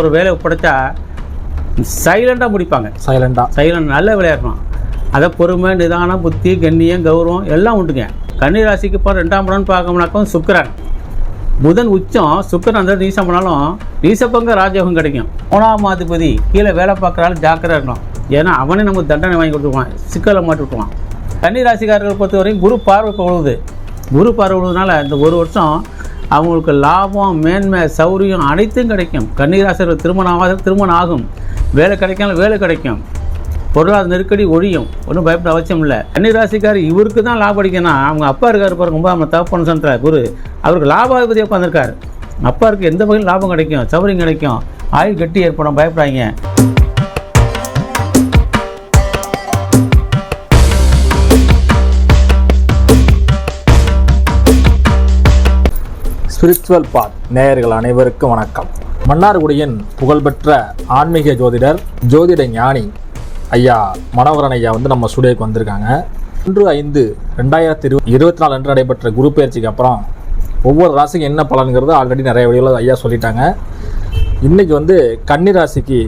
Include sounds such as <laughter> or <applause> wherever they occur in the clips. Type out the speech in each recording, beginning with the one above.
ஒரு வேலையை ஒப்படைச்சா சைலண்டாக முடிப்பாங்க. சைலண்டா சைலண்ட் நல்ல விளையாடணும் அதை பொறுமை நிதானம் புத்தி கண்ணியம் கௌரவம் எல்லாம் உண்டுங்க. கன்னி ராசிக்கு இப்போ ரெண்டாம் படம்னு பார்க்கணும்னாக்கும் சுக்கிரன். புதன் உச்சம் சுக்கிரன் அந்த நீசம் பண்ணாலும் நீசப்பங்க ராஜயோகம் கிடைக்கும். மூணாம் மாதிபதி கீழே வேலை பார்க்குறாலும் ஜாக்கிரதை இருக்கணும். ஏன்னா அவனே நமக்கு தண்டனை வாங்கி கொடுத்துருவான். சிக்கலை மாட்டி விட்டுருவான். கன்னி ராசிக்காரர்களை பொறுத்தவரையும் குரு பார்வை விழுவுது குரு பார்வை விழுவதுனால இந்த ஒரு வருஷம் அவங்களுக்கு லாபம் மேன்மை சௌரியம் அனைத்தும் கிடைக்கும். கன்னிராசிரியர் திருமணம் ஆகாத திருமணம் ஆகும். வேலை கிடைக்காலும் வேலை கிடைக்கும். பொருளாதார நெருக்கடி ஒழியும். ஒன்றும் பயப்பட அவசியம் இல்லை. கன்னிராசிக்கார் இவருக்கு தான் லாபம் அடிக்கணும் அவங்க அப்பா இருக்கார் பாருங்க ரொம்ப நம்ம தப்பு சொல்கிறார் குரு. அவருக்கு லாபாதிபதியாக உட்காந்துருக்காரு அப்பாருக்கு எந்த வகையில் லாபம் கிடைக்கும்? சௌரியம் கிடைக்கும். ஆயுள் கட்டி ஏற்படும் பயப்படாதீங்க. ஸ்பிரிச்சுவல் பாத் நேயர்கள் அனைவருக்கும் வணக்கம். மன்னார்குடியின் புகழ்பெற்ற ஆன்மீக ஜோதிடர் ஜோதிட ஞானி ஐயா மனோகரன் ஐயா வந்து நம்ம ஸ்டுடியோக்கு வந்திருக்காங்க. ஒன்று ஐந்து ரெண்டாயிரத்தி இரு இருபத்தி நாலு அன்று நடைபெற்ற குரு பயிற்சிக்கு அப்புறம் ஒவ்வொரு ராசிக்கு என்ன பலன்கிறது ஆல்ரெடி நிறைய வழியில் ஐயா சொல்லிட்டாங்க. இன்னைக்கு வந்து கன்னி ராசிக்கு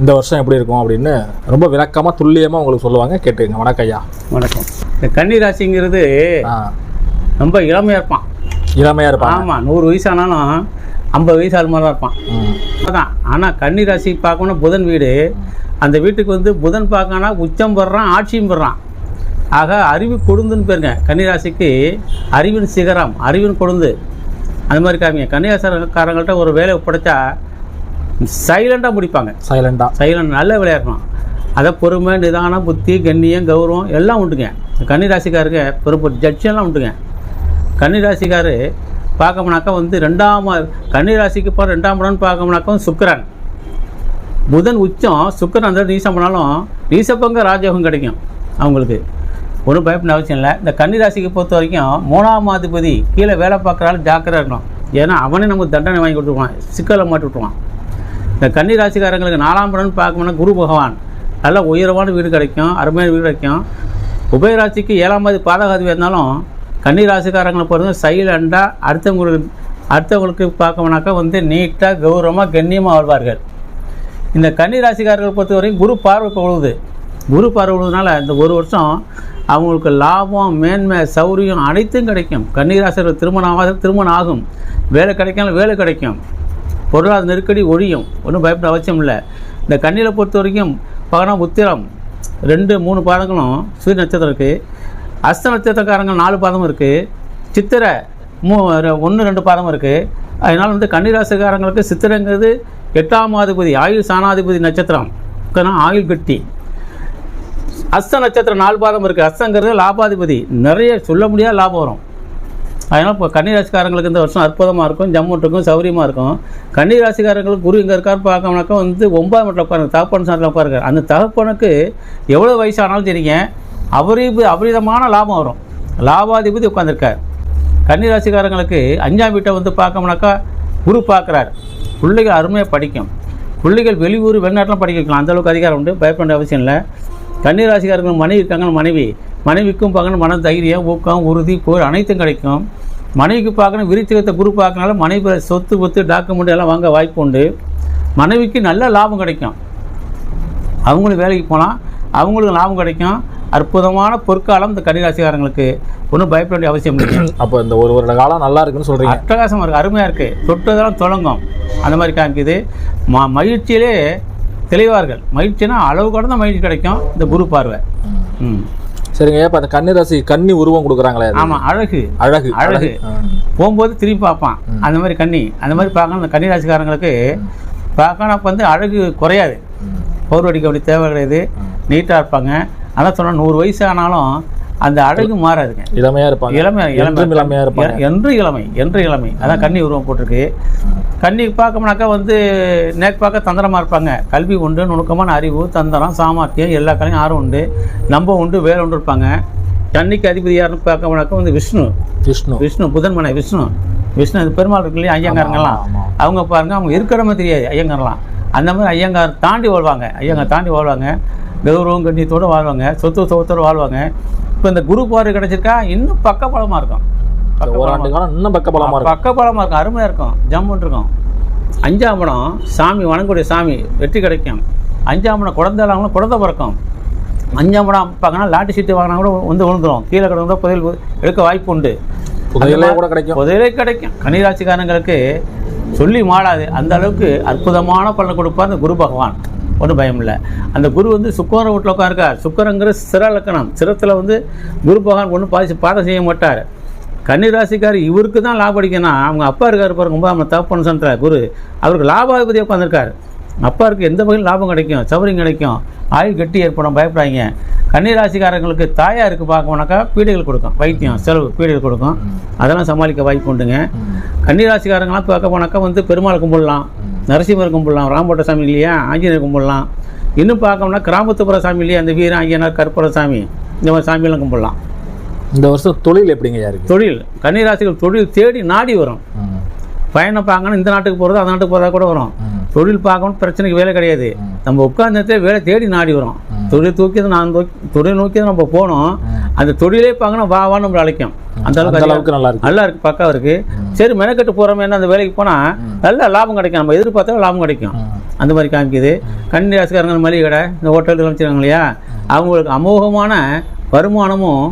இந்த வருஷம் எப்படி இருக்கும் அப்படின்னு ரொம்ப விளக்கமாக துல்லியமாக உங்களுக்கு சொல்லுவாங்க. கேட்டுக்கங்க. வணக்கம் ஐயா. வணக்கம். இந்த கன்னி ராசிங்கிறது ரொம்ப இளமையாக இருப்பான். இளமையாக இருப்பாங்க. ஆமாம் நூறு வயசானாலும் ஐம்பது வயசு ஆள் மாதிரி தான் இருப்பான். அதான். ஆனால் கன்னி ராசி பார்க்கணும் புதன் வீடு. அந்த வீட்டுக்கு வந்து புதன் பார்க்கனா உச்சம் பெறான் ஆட்சியும் பெறான் ஆக அறிவு கொழுந்துன்னு பேருங்க கன்னிராசிக்கு அறிவின் சிகரம் அறிவின் கொழுந்து அந்த மாதிரி காமிங்க. கன்னிராசிக்காரங்கள்ட்ட ஒரு வேலையை ஒப்படைச்சா சைலண்டாக முடிப்பாங்க. சைலண்டாக சைலண்ட் நல்ல விளையாடணும் அதை பொறுமை நிதானம் புத்தி கண்ணியம் கௌரவம் எல்லாம் உண்டுங்க. கன்னிராசிக்காருக்கு பெரும் ஜட்ஜெல்லாம் உண்டுங்க. கன்னிராசிக்காரு பார்க்கமுனாக்கா வந்து ரெண்டாம் கன்னிராசிக்கு போகிற ரெண்டாம் இடம்னு பார்க்கமுனாக்கா சுக்கரன். புதன் உச்சம் சுக்கரன் அந்த நீசம் பண்ணாலும் நீசப்பங்க ராஜயோகம் கிடைக்கும் அவங்களுக்கு. ஒன்றும் பயப்பட அவசியம் இல்லை. இந்த கன்னிராசிக்கு பொறுத்த வரைக்கும் மூணாம் அதிபதி கீழே வேலை பார்க்குறாலும் ஜாக்கிரதை இருக்கணும். ஏன்னா அவனே நமக்கு தண்டனை வாங்கி கொடுத்துருவான். சிக்கலை மாட்டி விட்டுருவான். இந்த கன்னி ராசிக்காரங்களுக்கு நாலாம் படம்னு பார்க்கணும்னா குரு பகவான். நல்ல உயரமான வீடு கிடைக்கும் அருமையான வீடு கிடைக்கும். உபயராசிக்கு ஏழாம் பாதி பாதகாதிபதி இருந்தாலும் கன்னி ராசிக்காரங்களை பொறுத்த சைலண்டாக அடுத்தவங்களுக்கு அடுத்தவங்களுக்கு பார்க்கணும்னாக்கா வந்து நீட்டாக கௌரவமாக கண்ணியமாக வாழ்வார்கள். இந்த கன்னி ராசிக்காரர்களை பொறுத்தவரையும் குரு பார்வை இப்போ குரு பார்வை விழுவதுனால இந்த ஒரு வருஷம் அவங்களுக்கு லாபம் மேன்மை சௌரியம் அனைத்தும் கிடைக்கும். கன்னிராசிரியர் திருமணம் ஆகாத திருமணம் ஆகும். வேலை கிடைக்கும் வேலை கிடைக்கும். பொருளாதார நெருக்கடி ஒழியும். ஒன்றும் பயப்பட அவசியம் இல்லை. இந்த கண்ணியில் பொறுத்த வரைக்கும் பகனம் உத்திரம் ரெண்டு மூணு பாதங்களும் சூரிய நட்சத்திரம் இருக்குது அஸ்த நட்சத்திரக்காரங்க நாலு பாதம் இருக்குது சித்திரை மூ ஒன்று ரெண்டு பாதமும் இருக்குது அதனால் வந்து கன்னிராசிக்காரங்களுக்கு சித்திரைங்கிறது எட்டாம் அதிபதி ஆயுள் சாணாதிபதி நட்சத்திரம். ஆயுள் கட்டி. அஸ்த நட்சத்திரம் நாலு பாதம் இருக்குது அஸ்தங்கிறது லாபாதிபதி. நிறைய சொல்ல முடியாத லாபம் வரும். அதனால் இப்போ கன்னிராசிக்காரங்களுக்கு இந்த வருஷம் அற்புதமாக இருக்கும். ஜம்முட்டுக்கும் சௌரியமாக இருக்கும். கன்னிராசிக்காரங்களுக்கு குரு இங்கே இருக்கார் பார்க்கணும்னாக்கா வந்து ஒன்பதாம் மட்டில் உட்காருங்க தகப்பன் சாரத்தில் உட்காருங்க அந்த தகப்பனுக்கு எவ்வளோ வயசானாலும் சரிங்க அவரி அபரிதமான லாபம் வரும். லாபாதிபதி உட்காந்துருக்கார் கன்னிராசிக்காரங்களுக்கு அஞ்சாம் வீட்டை வந்து பார்க்கணும்னாக்கா குரு பார்க்குறாரு. பிள்ளைகள் அருமையாக படிக்கும். பிள்ளைகள் வெளியூர் வெளிநாட்டில் படிக்க வைக்கலாம். அந்தளவுக்கு அதிகாரம் உண்டு. பயப்பட அவசியம் இல்லை. கன்னிராசிக்காரர்கள் மனைவி இருக்காங்க மனைவி. மனைவிக்கும் பார்க்கணும். மன தைரியம் ஊக்கம் உறுதி போர் அனைத்தும் கிடைக்கும். மனைவிக்கு பார்க்கணும். விருத்திகத்தை குரு பார்க்கனால மனைவி சொத்து கொத்து டாக்குமெண்ட் எல்லாம் வாங்க வாய்ப்பு உண்டு. மனைவிக்கு நல்ல லாபம் கிடைக்கும். அவங்களும் வேலைக்கு போகலாம். அவங்களுக்கு லாபம் கிடைக்கும். அற்புதமான பொற்காலம் இந்த கன்னிராசிக்காரங்களுக்கு. ஒன்றும் பயப்பட வேண்டிய அவசியம் இல்லை. <clears throat> அப்போ இந்த ஒரு வருட காலம் நல்லா இருக்குன்னு சொல்றீங்க. அட்டகாசமாக இருக்குது அருமையாக இருக்குது தொட்டதெல்லாம் தொடங்கும். அந்த மாதிரி காமிக்குது. ம மகிழ்ச்சியிலே தெளிவார்கள். மகிழ்ச்சினா அளவு கடந்த மகிழ்ச்சி கிடைக்கும். இந்த குரு பார்வை. ம். சரிங்க. இப்போ அந்த கன்னி ராசி கன்னி உருவம் கொடுக்குறாங்களே. ஆமாம் அழகு. அழகு அழகு. போகும்போது திரும்பி பார்ப்பான். அந்த மாதிரி கன்னி. அந்த மாதிரி பார்க்கணும். இந்த கன்னி ராசிக்காரங்களுக்கு பார்க்கணும். அப்போ வந்து அழகு குறையாது. பவுர் அடிக்க வேண்டிய தேவை கிடையாது. நீட்டாக இருப்பாங்க. அதான் சொன்னால் நூறு வயசு ஆனாலும் அந்த அழகு மாறாதுங்க. இளமையா இருப்பாங்க. இளமை என்றும் இளமையா இருப்பாங்க. என்று இளமை என்று இளமை. அதான் கன்னி உருவம் போட்டிருக்கு. கன்னி பார்க்கணும்னாக்கா வந்து நேக்கு பார்க்க தந்திரமாக இருப்பாங்க. கல்வி உண்டு நுணுக்கமான அறிவு தந்திரம் சாமர்த்தியம் எல்லா கலையும் ஆர்வம் உண்டு. நம்ப உண்டு வேலை உண்டு இருப்பாங்க. கன்னிக்கு அதிபதி யாருன்னு வந்து விஷ்ணு. விஷ்ணு. விஷ்ணு புதன் மனை விஷ்ணு விஷ்ணு பெருமாள் இருக்கு இல்லையா ஐயங்காரங்கெல்லாம். அவங்க பாருங்க அவங்க இருக்கிற மாதிரி தெரியாது ஐயங்காரெலாம் அந்த மாதிரி ஐயங்கார் தாண்டி வாழ்வாங்க. ஐயங்கார் தாண்டி வாழ்வாங்க. கௌரவம் கண்ணியத்தோடு வாழ்வாங்க. சொத்து சொத்தோடு வாழ்வாங்க. இப்போ இந்த குரு பார்வை கிடைச்சிருக்கா? இன்னும் பக்கபலமாக இருக்கும். ஓராண்டு காலம் இன்னும் பக்கபலமா இருக்கும். பக்கபலமாக இருக்கும். அருமையாக இருக்கும். ஜம்முன்னு இருக்கும். அஞ்சாம் சாமி வணங்கக்கூடிய சாமி வெற்றி கிடைக்கும். அஞ்சாம் இடம் குழந்தை இல்லாமலும் குழந்தை பிறக்கும். அஞ்சாம் பார்க்கணும் லாட்டி சீட்டு வாங்கினா கூட வந்து விழுந்துரும். கீழே கிடந்தா புதையல் எடுக்க வாய்ப்பு உண்டு. புதையலே கூட கிடைக்கும். புதையலே கிடைக்கும். கன்னிராசிக்காரங்களுக்கு சொல்லி மாடாது அந்த அளவுக்கு அற்புதமான பலன் கொடுப்பார் அந்த குரு பகவான். ஒன்றும் பயம் இல்லை. அந்த குரு வந்து சுக்கர வீட்டில் உட்காருக்கார். சுக்கரங்கிற சிற லக்கணம். சிரத்தில் வந்து குரு பகவான் ஒன்றும் பாதிச்சு பாதம் செய்ய மாட்டார். கன்னிராசிக்கார் இவருக்கு தான் லாபம் அடிக்கணும் அவங்க அப்பா இருக்கார் பாருங்க ரொம்ப நம்ம தப்புன்னு சொல்கிற குரு. அவருக்கு லாபாதிபதி உட்காந்துருக்கார் அப்பாருக்கு எந்த வகையில் லாபம் கிடைக்கும் சௌரியம் கிடைக்கும் ஆயுள் கட்டி ஏற்படும் பயப்படாதீங்க. கன்னிராசிக்காரங்களுக்கு தாயாருக்கு பார்க்கணுனாக்கா பீடைகள் கொடுக்கும் வைத்தியம் செலவு பீடைகள் கொடுக்கும். அதெல்லாம் சமாளிக்க வாய்ப்பு உண்டுங்க. கன்னிராசிக்காரங்களாம் பார்க்க போனாக்கா வந்து பெருமாள் கும்பிடலாம் நரசிம்மர் கும்பிடலாம் ராம்போட்ட சாமி இல்லையா ஆஞ்சநேயர் கும்பிடலாம். இன்னும் பார்க்கணும்னா கிராமத்துப்புற சாமி இல்லையா அந்த வீர ஆஞ்சநேயர் கற்பூர சாமி இந்த மாதிரி சாமியெல்லாம் கும்பிடலாம். இந்த வருஷம் தொழில் எப்படிங்க இருக்கு தொழில் கன்னிராசிகள் தொழில் தேடி நாடி வரும். பயணம் பார்க்கணும் இந்த நாட்டுக்கு போகிறது அந்த நாட்டுக்கு போகிறதா கூட வரும். தொழில் பார்க்கணும் பிரச்சனைக்கு வேலை கிடையாது. நம்ம உட்கார்ந்ததே வேலை தேடி நாடி வரும். தொழில் தூக்கி நான் தூக்கி தொழில் நோக்கி நம்ம போனோம் அந்த தொழிலே பார்க்கணும் வா வா நம்மளை அழைக்கும். அந்த அளவுக்கு அளவுக்கு நல்லா இருக்கு. நல்லா இருக்கு பக்கா இருக்கு. சரி மெனக்கெட்டு போகிறோமே என்ன அந்த வேலைக்கு போனால் நல்ல லாபம் கிடைக்கும். நம்ம எதிர்பார்த்தா லாபம் கிடைக்கும். அந்த மாதிரி காமிக்குது. கன்னி ராசிக்காரங்க மளிகை கடை இந்த ஹோட்டல் வச்சுருக்காங்க இல்லையா? அவங்களுக்கு அமோகமான வருமானமும்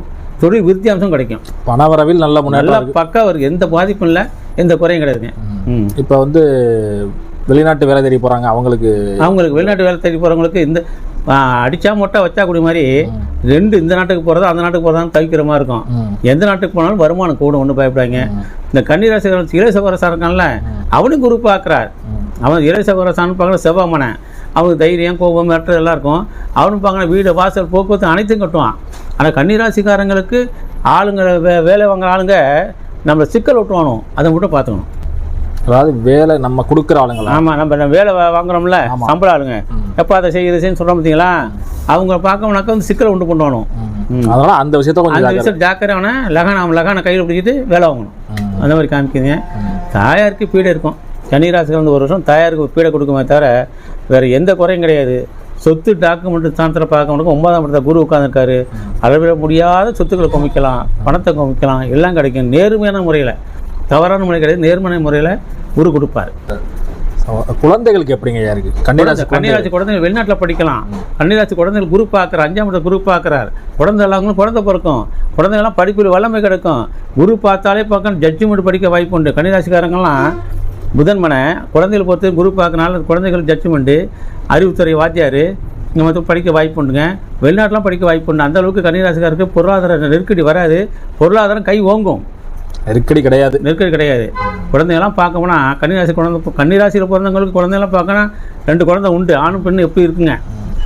தொழில் விருத்தி அம்சம் கிடைக்கும். பணவரவில் நல்ல முன்னேற்றம் நல்லா பக்கா இருக்கு. எந்த பாதிப்பும் இல்லை எந்த குறையும் கிடையாதுங்க. ம். இப்போ வந்து வெளிநாட்டு வேலை தேடி போறாங்க அவங்களுக்கு அவங்களுக்கு வெளிநாட்டு வேலை தேடி போகிறவங்களுக்கு இந்த அடிச்சா மொட்டை வச்சா குடி மாதிரி ரெண்டு இந்த நாட்டுக்கு போகிறதா அந்த நாட்டுக்கு போகிறதா தவிக்கிற மாதிரி இருக்கும். எந்த நாட்டுக்கு போனாலும் வருமானம் கூடும் ஒன்றும் பயப்படாங்க இந்த கன்னிராசிகரன் இளையசகரசா இருக்கான்ல அவனும் குரு பார்க்குறார். அவன் இளையசகரசான்னு பார்க்குற செவ்வாமனை அவனுக்கு தைரியம் கோபம் மிரட்டல் எல்லாம் இருக்கும். அவனும் பார்க்கணும் வீடு வாசல் போக்குவரத்து அனைத்தும் கட்டுவான். ஆனால் கன்னிராசிக்காரங்களுக்கு ஆளுங்க வே வேலை வாங்குற ஆளுங்க நம்மளை சிக்கல் விட்டுவானோ அதை மட்டும் பார்த்துக்கணும். அதாவது வேலை நம்ம கொடுக்குற ஆளுங்களா? ஆமாம் நம்ம வேலை வாங்குறோம்ல. சம்பள ஆளுங்க. எப்போ அதை செய்யுது செய்யு சொல்கிறோம் பார்த்தீங்களா அவங்க பார்க்கணுனாக்கா வந்து சிக்கலை உண்டு பண்ணுவானோ. ம். அதனால அந்த விஷயத்த கொஞ்சம் அந்த. விஷயம் ஜாக்கிரவனை லகான அவன் லகான கையில் பிடிச்சிட்டு வேலை வாங்கணும். அந்த மாதிரி காமிக்குதுங்க தாயாருக்கு பீடை இருக்கும். சனிராசிக்கு வந்து ஒரு வருஷம் தாயாருக்கு பீடை கொடுக்குமே தவிர வேறு எந்த குறையும் கிடையாது. சொத்து டாக்குமெண்ட் ஸ்தானத்தில் பார்க்கணும் ஒன்பதாம் இடத்துல குரு உட்காந்துருக்காரு அளவிட முடியாத சொத்துக்களை குமிக்கலாம் பணத்தை குமிக்கலாம் எல்லாம் கிடைக்கும். நேர்மையான முறையில். தவறான முறை கிடையாது நேர்மையான முறையில் குரு கொடுப்பார். குழந்தைகளுக்கு எப்படிங்க ஐயா இருக்கு? கன்னிராசி கன்னிராசி குழந்தைகள் வெளிநாட்டில் படிக்கலாம். கன்னிராசி குழந்தைகள் குரு பார்க்குறார் அஞ்சாம் இடத்துல குரு பார்க்குறார். குழந்தை எல்லாங்களும் குழந்தை பிறக்கும். குழந்தைகள்லாம் படிப்பில் வல்லமை கிடைக்கும். குரு பார்த்தாலே பார்க்க ஜட்ஜ்மெண்ட் படிக்க வாய்ப்பு உண்டு. கன்னிராசிக்காரங்கெல்லாம் புதன்மனை குழந்தைகள் பொறுத்து குரு பார்க்கறனால குழந்தைகள் ஜட்ஜ்மெண்ட்டு அறிவுத்துறை வாத்தியார் இந்த மாதிரி படிக்க வாய்ப்பு உண்டுங்க. வெளிநாட்டிலாம் படிக்க வாய்ப்பு உண்டு. அந்த அளவுக்கு கன்னிராசிக்காருக்கு பொருளாதார நெருக்கடி வராது. பொருளாதாரம் கை ஓங்கும். நெருக்கடி கிடையாது. நெருக்கடி கிடையாது. குழந்தைங்களாம் பார்க்கணும்னா கன்னிராசி குழந்தை கன்னிராசியில் பிறந்தவங்களுக்கு குழந்தைங்களாம் பார்க்கணும் ரெண்டு குழந்தை உண்டு. ஆணும் பெண்ணு எப்படி இருக்குங்க?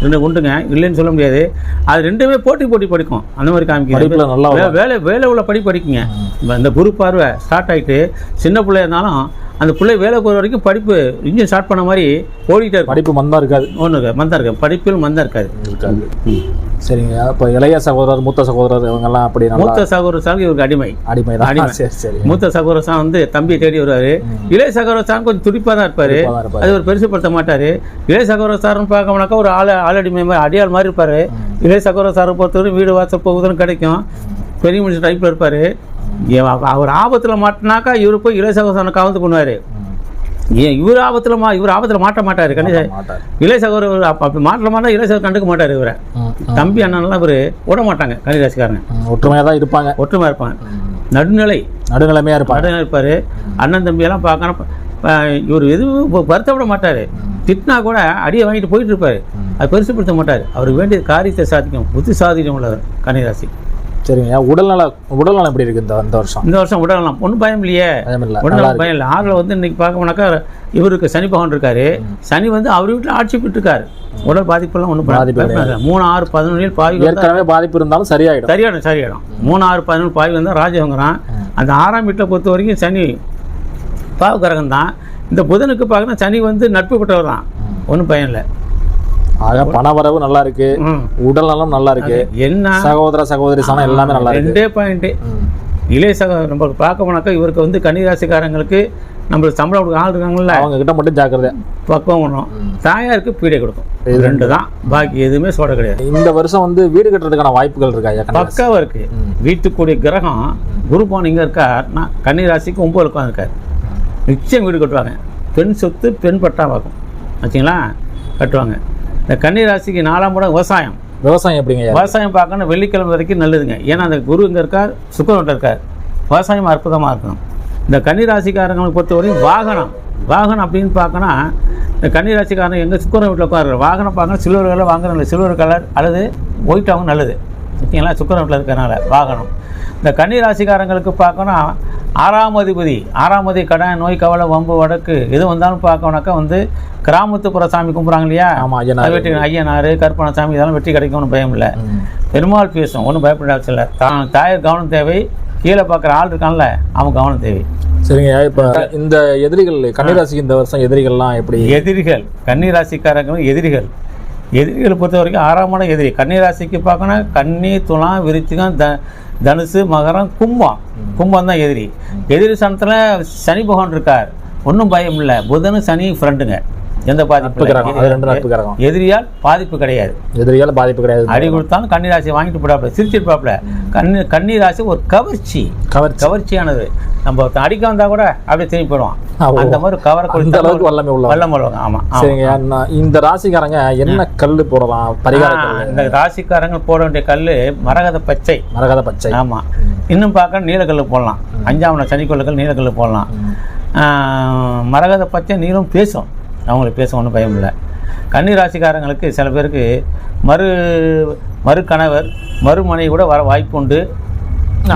ரெண்டு உண்டுங்க. இல்லைன்னு சொல்ல முடியாது. அது ரெண்டுமே போட்டி போட்டி படிக்கும். அந்த மாதிரி படிப்புல நல்லா வேலை வேலை உள்ள படி படிக்குங்க. இந்த குரு பார்வை ஸ்டார்ட் ஆகிட்டு சின்ன பிள்ளை இருந்தாலும் அந்த பிள்ளை வேலை போகிற வரைக்கும் படிப்பு இன்ஜின் ஸ்டார்ட் பண்ண மாதிரி இருக்கும். படிப்பு மந்தா இருக்காது. ஒன்று மந்தா இருக்கு படிப்பில் மந்தா இருக்காது. இருக்காது. சரிங்க. இப்போ இளைய சகோதரர் மூத்த சகோதரர் இவங்கெல்லாம் அப்படி மூத்த சகோதர சாங்க இவருக்கு அடிமை. அடிமை தான். அடிமை. சரி சரி மூத்த சகோதரசான் வந்து தம்பியை தேடி வருவாரு. இளைய சகோதரசான் கொஞ்சம் துடிப்பாக தான் இருப்பாரு. அது ஒரு பெருசுப்படுத்த மாட்டாரு. இளைய சகோதரசாரன் பார்க்கணும்னாக்கா ஒரு ஆள ஆளடி மாதிரி அடியாள் மாதிரி இருப்பாரு. இளைய சகோதரசாரை பொறுத்தவரை வீடு வாசல் போகுதுன்னு கிடைக்கும். பெரிய மனுஷன் டைப்பில் இருப்பாரு. அவர் ஆபத்தில் மாட்டினாக்கா இவரு போய் இளைய சகோதரனை கவர்ந்து பண்ணுவார் ஏன் இவர் ஆபத்தில் மா இவர் ஆபத்தில் மாட்ட மாட்டார் கண்டிப்பா மாட்டார். இளைய சகோதரர் அப்ப- அப்படி மாட்டல மாட்டா இளைய சகோதரர் கண்டுக்க மாட்டார் இவரை. தம்பி அண்ணன்லாம் இவர் விட மாட்டாங்க கன்னிராசிக்காரங்க ம், ஒற்றுமையா தான் இருப்பாங்க. ஒற்றுமை இருப்பாங்க. நடுநிலை. நடுநிலைமையா இருப்பாங்க. பாடம் இருப்பார். அண்ணன் தம்பியெல்லாம் பார்க்கணும் இவர் எதுவும் வருத்தப்பட மாட்டார். திட்டினா கூட அடியை வாங்கிட்டு போயிட்டு இருப்பார். அது பெருசுப்படுத்த மாட்டார். அவருக்கு வேண்டிய காரியத்தை சாதிக்கும் புத்தி சாதிக்கும் உள்ளவர் கன்னிராசி. சரிங்க உடல்நல உடல்நலம் எப்படி இருக்கு இந்த இந்த வருஷம்? இந்த வருஷம் விடலாம் ஒன்றும் பயம் இல்லையே. இருக்கு பயம் இல்லை. ஆறில் வந்து இன்னைக்கு பார்க்கணும்னாக்கா இவருக்கு சனி பகவான் இருக்காரு. சனி வந்து அவர் வீட்டில் ஆட்சி இருக்காரு உடல் பாதிப்பெல்லாம் ஒன்றும் பாதிப்பு மூணு ஆறு பதினொன்றில் பாவி ஏற்கனவே பாதிப்பு இருந்தாலும் சரியாயிடும். சரியாயிடும் சரியாயிடும். மூணு ஆறு பதினொன்று பாவி வந்தால் ராஜவங்கிறான் அந்த ஆறாம் வீட்டில் பொறுத்த வரைக்கும் சனி பாவகரகம் தான் இந்த புதனுக்கு பார்க்கணும் சனி வந்து நட்பு பெற்றவர் தான் ஒன்றும் பயம் இல்லை. ஆக பணவரவு நல்லா இருக்கு. உடல்நலம் நல்லா இருக்கு என்ன? சகோதர சகோதரி சனம் எல்லாமே நல்லா இருக்கு ரெண்டே பாயிண்ட்டு ம். இளைய சக நம்ம பார்க்க போனாக்கா இவருக்கு வந்து கன்னிராசிக்காரங்களுக்கு நம்மளுக்கு சம்பளம் கொடுக்க ஆள் இருக்காங்கல்ல. அவங்க கிட்ட மட்டும் ஜாக்கிரதை. பக்குவம் பண்ணணும். தாயாருக்கு பீடை கொடுக்கும். ரெண்டு. தான். பாக்கி எதுவுமே சொல்ல கிடையாது. இந்த வருஷம் வந்து வீடு கட்டுறதுக்கான வாய்ப்புகள் இருக்கா. பக்காவாக இருக்கு. வீட்டுக்குரிய கிரகம் குரு பவன் இங்கே இருக்கார். நான் கன்னிராசிக்கு ஒம்பது உட்காந்துருக்கார் நிச்சயம் வீடு கட்டுவாங்க. பெண் சொத்து பெண் பட்டாவாகும் ஆச்சுங்களா? கட்டுவாங்க. இந்த கன்னி ராசிக்கு நாலாம் படம் விவசாயம். விவசாயம் எப்படிங்க விவசாயம் பார்க்கணும் வெள்ளிக்கிழமை வரைக்கும் நல்லதுங்க. ஏன்னா அந்த குரு இங்கே இருக்கார் சுக்கரன்ட்ட இருக்கார். விவசாயம் அற்புதமாக இருக்கும் இந்த கன்னி ராசிக்காரங்களை பொறுத்தவரையும் வாகனம். வாகனம் அப்படின்னு பார்க்கனா இந்த கன்னி ராசிக்காரன் எங்கே சுக்கரன் வீட்டில் உட்காரு வாகனம் பார்க்கணும் சில்வர் கலர் வாங்குறது சில்வர் கலர் அல்லது ஒயிட் அவங்க நல்லது. ஓகேங்களா? சுக்கரன் வீட்டில் இருக்கிறனால வாகனம். இந்த கன்னி ராசிக்காரங்களுக்கு பார்க்கணும் ஆறாம் அதிபதி ஆறாம் அதிபதி கடன் நோய் கவலை வம்பு வடக்கு எது வந்தாலும் பார்க்கணுனாக்கா வந்து கிராமத்துப்புற சாமி கும்பிட்றாங்க இல்லையா? ஆமா ஐயா அது வெற்றி ஐயனார் கற்பனை இதெல்லாம் வெற்றி கிடைக்கும்னு பயம் இல்லை. பெருமாள் பேசும். ஒன்றும் பயப்பட அவசியம் இல்லை. தான் தாயர் கவனம் தேவை. கீழே பார்க்குற ஆள் இருக்கான்ல அவன் கவனம் தேவை. சரிங்க இப்போ இந்த எதிரிகள் கன்னிராசிக்கு இந்த வருஷம் எதிரிகள்லாம் எப்படி? எதிரிகள் கன்னி ராசிக்காரங்க எதிரிகள். எதிரிகளை பொறுத்த வரைக்கும் ஆறாம் எதிரி. கன்னி ராசிக்கு பார்க்கணும் கன்னி துலாம் விருச்சிகம் த தனுசு மகரம் கும்பம். கும்பம் தான் எதிரி. எதிரி சனத்தில் சனி பகவான் இருக்கார். ஒன்றும் பயம் இல்லை. புதனும் சனி ஃப்ரெண்டுங்க எந்த பாதிப்பு எதிரியால் பாதிப்பு கிடையாது. எதிரியால பாதிப்பு கிடையாது. அடி கொடுத்தாலும் கன்னி ராசி வாங்கிட்டு போடாப்புல சிரிச்சிருப்பாப்புல. கண்ணி கன்னி ராசி ஒரு கவர்ச்சி. கவர்ச்சி. கவர்ச்சியானது. நம்ம ஒருத்தன் அடிக்க வந்தா கூட அப்படியே திரும்பி போயிடுவான். அந்த மாதிரி கவர கொடுத்தா அளவுக்கு வல்லமை உள்ள வல்லம் வருவாங்க ஆமா ஆமா. சரிங்க. இந்த ராசிக்காரங்க என்ன கல்லு போடலாம் பரிகார ஆ, கல்லு இந்த ராசிக்காரங்க போட வேண்டிய கல்லு மரகத பச்சை. மரகத பச்சை. ஆமா. இன்னும் பார்க்க நீலக்கல்லு போடலாம். அஞ்சாம் நாள் சனிக்கொல்லுக்கள் நீலக்கல்லு போடலாம். மரகத பச்சை நீரும் பேசும். அவங்களுக்கு பேச ஒன்றும் பயம் இல்லை. கன்னி ராசிக்காரங்களுக்கு சில பேருக்கு மறு மறு கணவர் மறுமனை கூட வர வாய்ப்பு உண்டு.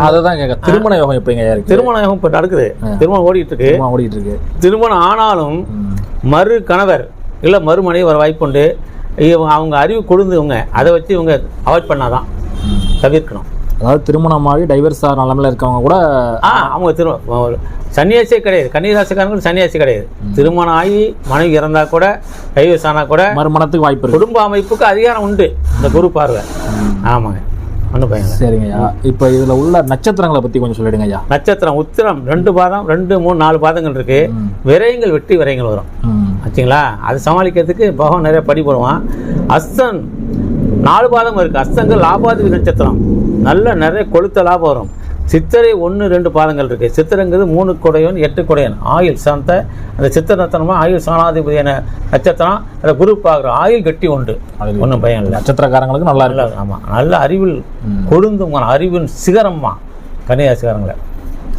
அதை தான் கேட்க திருமண யோகம் எப்படிங்க ஐயா இருக்கு திருமணம் இப்போ நடக்குது. திருமணம் ஓடிட்டு இருக்கு திருமணம் ஓடிட்டு இருக்கு திருமணம் ஆனாலும். மறு கணவர் இல்லை மறுமனை வர வாய்ப்பு உண்டு. இவங்க அவங்க அறிவு கொடுந்தவங்க அதை வச்சு இவங்க அவாய்ட் பண்ணாதான். தவிர்க்கணும். அதாவது திருமணமாகி டைவர்ஸ் ஆகிற நிலமையில இருக்கவங்க கூட ஆ அவங்க திரு சன்னியாசியே கிடையாது. கன்னிராசிக்காரங்களுக்கு சன்னியாசி கிடையாது. திருமணம் ஆகி மனைவி இறந்தா கூட டைவர்ஸ் ஆனால் கூட மறுமணத்துக்கு வாய்ப்பு குடும்ப அமைப்புக்கு அதிகாரம் உண்டு. இந்த குரு பார்வை. ஆமாங்க. ஒன்றும் பயம் இல்லை. சரிங்க ஐயா. இப்போ இதுல உள்ள நட்சத்திரங்களை பத்தி கொஞ்சம் சொல்லிடுங்க ஐயா. நட்சத்திரம் உத்திரம் ரெண்டு பாதம் ரெண்டு மூணு நாலு பாதங்கள் இருக்கு. விரயங்கள் வெட்டி விரயங்கள் வரும். ஆச்சுங்களா? அது சமாளிக்கிறதுக்கு பகவான் நிறைய படி போடுவான். அஸ்தன் நாலு பாதம் இருக்கு. அஸ்தங்கள் லாபாதிபதி நட்சத்திரம். நல்ல நிறைய கொளுத்த லாபம் வரும். சித்திரை ஒன்று ரெண்டு பாதங்கள் இருக்கு. சித்திரங்கிறது மூணு கொடையன் எட்டு கொடையன். ஆயுள் சாந்த அந்த சித்திர நட்சத்திரமா ஆயுள் சாணாதிபதியான நட்சத்திரம் அந்த குரு பார்க்குற ஆயுள் கட்டி உண்டு. ஒன்றும் பயம் இல்லை. நட்சத்திரக்காரங்களுக்கு நல்லா நல்ல ஆமாம் நல்ல அறிவில். கொழுந்தும் அறிவின் சிகரம்மா. கன்னியாசிக்காரங்களை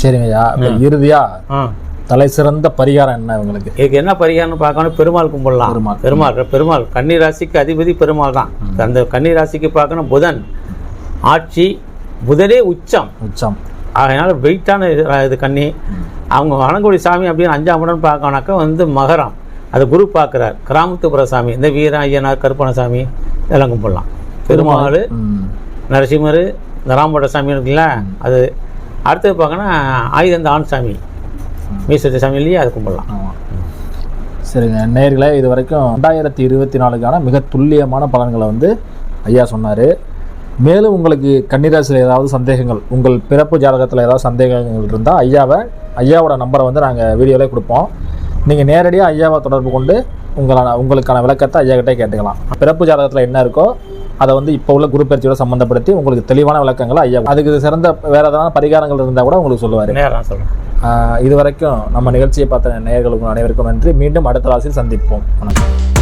சரிங்க ஐயா. இப்ப இறுதியா ஆ. தலை சிறந்த பரிகாரம் என்ன இவங்களுக்கு? இதுக்கு என்ன பரிகாரம்னு பார்க்கணும் பெருமாள் கும்பிடலாம். பெருமாள். பெருமாள் பெருமாள். கன்னி ராசிக்கு அதிபதி பெருமாள் தான். அந்த கன்னி ராசிக்கு பார்க்கணும் புதன். ஆட்சி புதனே உச்சம். உச்சம். அதனால வெயிட்டான இது இது கன்னி அவங்க வனங்குடி சாமி அப்படின்னு அஞ்சாம் இடம் பார்க்கணுனாக்கா வந்து மகரம். அது குரு பார்க்குறார். கிராமத்துப்புற சாமி. இந்த வீர ஐயனார் கருப்பணசாமி இதெல்லாம் கும்பிடலாம். பெருமாள். நரசிம்மர் இந்த ராம்போட சாமி இருக்குல்ல அது அடுத்தது பார்க்கணும் ஆயுதந்த ஆண் சாமி. மீசத்து சாமி இல்லையா அது கும்பிடலாம். சரிங்க நேர்களே இது வரைக்கும் ரெண்டாயிரத்தி இருபத்தி நாலுக்கான மிக துல்லியமான பலன்களை வந்து ஐயா சொன்னார். மேலும் உங்களுக்கு கன்னிராசியில் ஏதாவது சந்தேகங்கள் உங்கள் பிறப்பு ஜாதகத்தில் ஏதாவது சந்தேகங்கள் இருந்தால் ஐயாவை ஐயாவோட நம்பரை வந்து நாங்கள் வீடியோவிலே கொடுப்போம். நீங்கள் நேரடியாக ஐயாவை தொடர்பு கொண்டு உங்களான உங்களுக்கான விளக்கத்தை ஐயா கிட்டே கேட்டுக்கலாம். பிறப்பு ஜாதகத்தில் என்ன இருக்கோ அதை வந்து இப்போ உள்ள குரு பயிற்சியோட சம்மந்தப்படுத்தி உங்களுக்கு தெளிவான விளக்கங்களை ஐயா அதுக்கு சிறந்த வேறு ஏதாவது பரிகாரங்கள் இருந்தால் கூட உங்களுக்கு சொல்லுவார். இது வரைக்கும் நம்ம நிகழ்ச்சியை பார்த்த நேயர்களுக்கும் அனைவருக்கும் நன்றி. மீண்டும் அடுத்த ராசியில் சந்திப்போம். வணக்கம்.